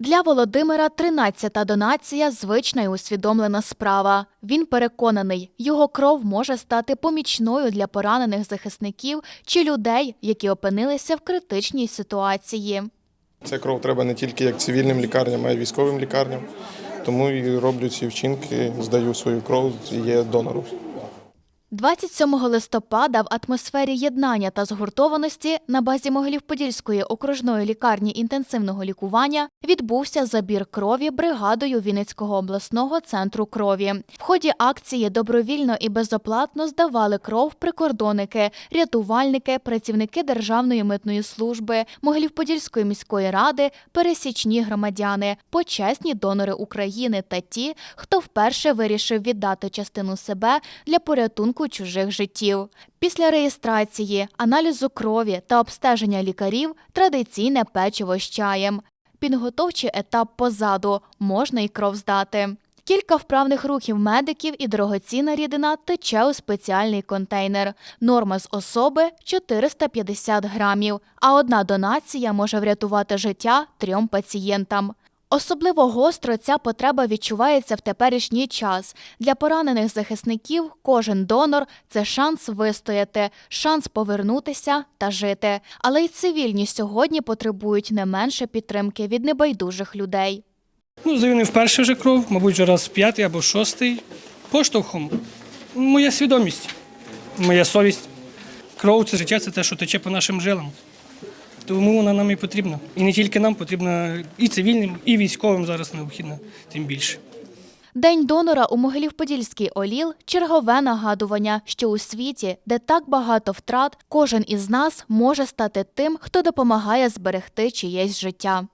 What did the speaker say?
Для Володимира 13-та донація звична і усвідомлена справа. Він переконаний, його кров може стати помічною для поранених захисників чи людей, які опинилися в критичній ситуації. Це кров треба не тільки як цивільним лікарням, а й військовим лікарням. Тому і роблю ці вчинки, здаю свою кров, є донором. 27 листопада в атмосфері єднання та згуртованості на базі Могилів-Подільської окружної лікарні інтенсивного лікування відбувся забір крові бригадою Вінницького обласного центру крові. В ході акції добровільно і безоплатно здавали кров прикордонники, рятувальники, працівники Державної митної служби, Могилів-Подільської міської ради, пересічні громадяни, почесні донори України та ті, хто вперше вирішив віддати частину себе для порятунку чужих життів. Після реєстрації, аналізу крові та обстеження лікарів традиційне печиво з чаєм. Підготовчий етап позаду можна й кров здати. Кілька вправних рухів медиків і дорогоцінна рідина тече у спеціальний контейнер. Норма з особи 450 грамів, а одна донація може врятувати життя трьом пацієнтам. Особливо гостро ця потреба відчувається в теперішній час. Для поранених захисників кожен донор це шанс вистояти, шанс повернутися та жити. Але й цивільні сьогодні потребують не менше підтримки від небайдужих людей. Ну, не вперше вже кров, мабуть, вже раз п'ятий або шостий. Поштовхом. Моя свідомість, моя совість. Кров це життя, це те, що тече по нашим жилам. Тому вона нам і потрібна. І не тільки нам, потрібна і цивільним, і військовим зараз необхідна, тим більше. День донора у Могилів-Подільський Оліл – чергове нагадування, що у світі, де так багато втрат, кожен із нас може стати тим, хто допомагає зберегти чиєсь життя.